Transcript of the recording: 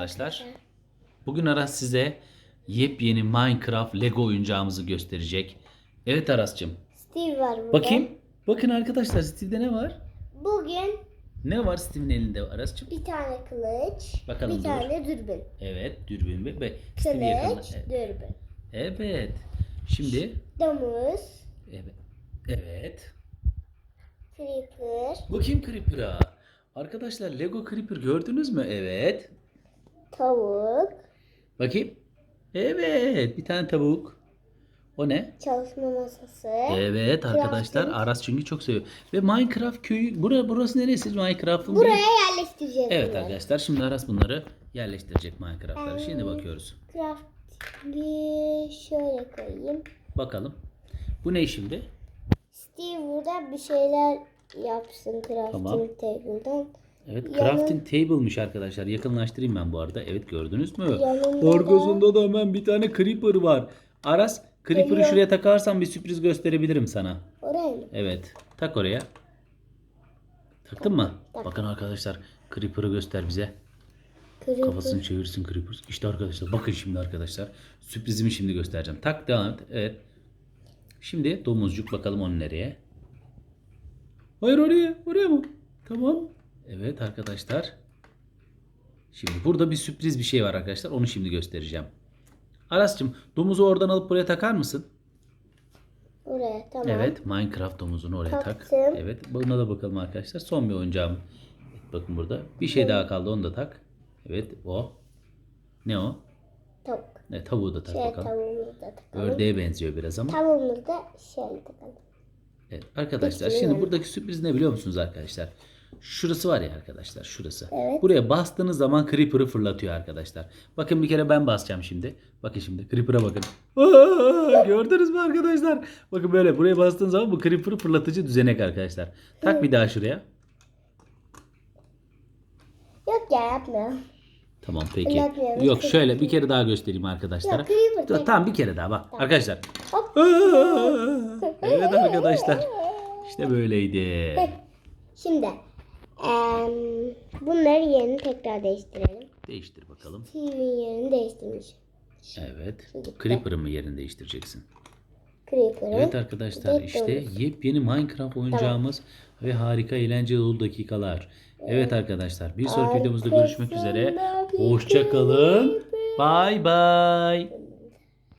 arkadaşlar. Bugün Aras size yepyeni Minecraft Lego oyuncağımızı gösterecek. Evet Aras'cığım. Steve var burada. Bakayım. Bakın arkadaşlar Steve'de ne var? Bugün Ne var Steve'in elinde Aras'cığım? bir tane kılıç, Bakalım bir dur. tane dürbün. Evet dürbün ve, ve Steve yakınla- Kılıç, dürbün. Evet. Şimdi Domuz, evet. Evet. creeper, Bakayım Creeper'a. Arkadaşlar Lego Creeper gördünüz mü? Evet. Tavuk, Bakayım. Evet. Bir tane tavuk. O ne? çalışma masası, Evet arkadaşlar Crafting. Aras çünkü çok seviyor. Ve Minecraft köyü burası, burası neresi Minecraft'ın? Buraya bir- yerleştireceğiz Evet bunları. arkadaşlar şimdi Aras bunları yerleştirecek Minecraft'ları. Şimdi bakıyoruz. Crafting'i şöyle koyayım. Bakalım. Bu ne şimdi? Steve burada bir şeyler yapsın crafting Tamam. table'dan. Evet crafting table'mış arkadaşlar. Yakınlaştırayım ben bu arada. Evet gördünüz mü? Yanında da- Arkasında da hemen bir tane creeper var. Aras creeper'ı Geliyor. şuraya takarsan bir sürpriz gösterebilirim sana. Oraya mı? Evet. Tak oraya. Taktın mı? Tak. Bakın arkadaşlar creeper'ı göster bize. Creeper. Kafasını çevirsin Creeper. İşte arkadaşlar bakın şimdi arkadaşlar. Sürprizimi şimdi göstereceğim. Tak devam et. Evet. Şimdi domuzcuk bakalım onu nereye. Hayır oraya. Oraya mı? Tamam. Evet arkadaşlar. Şimdi burada bir sürpriz bir şey var arkadaşlar. Onu şimdi göstereceğim. Aras'cığım domuzu oradan alıp buraya takar mısın? Oraya tamam. Evet Minecraft domuzunu oraya tak. Taktım. Evet buna da bakalım arkadaşlar. Son bir oyuncağım. Evet, bakın burada. Bir şey daha kaldı onu da tak. Evet o. Ne o? Tavuk. Ne tavuğu da tak Şey bakalım. tavuğumuzu da takalım. Ördeğe benziyor biraz ama. Tavuğumuzu da şöyle takalım. Evet, arkadaşlar Peki, şimdi buradaki sürpriz ne biliyor musunuz arkadaşlar? Şurası var ya arkadaşlar şurası. Evet. Buraya bastığınız zaman Creeper'ı fırlatıyor arkadaşlar. Bakın bir kere ben basacağım şimdi. Bakın şimdi Creeper'a bakın. Aa, gördünüz mü arkadaşlar? Bakın böyle buraya bastığınız zaman bu Creeper'ı fırlatıcı düzenek arkadaşlar. Tak bir daha şuraya. Yok ya yapma. Tamam peki. Fırlatmıyorum. Yok şöyle bir kere daha göstereyim arkadaşlara. Tek- tamam bir kere daha bak. Arkadaşlar. Hop. Aa, evet arkadaşlar. İşte böyleydi. Şimdi bunları yerini tekrar değiştirelim. Değiştir bakalım. TV'nin yerini değiştirmiş. Evet. Creeper'ın mı yerini değiştireceksin? Creeper'ı. Evet arkadaşlar işte yepyeni Minecraft oyuncağımız ve harika eğlenceli dolu dakikalar. Evet arkadaşlar bir sonraki videomuzda görüşmek üzere. Arkasında bir Hoşça kalın. Bay bay.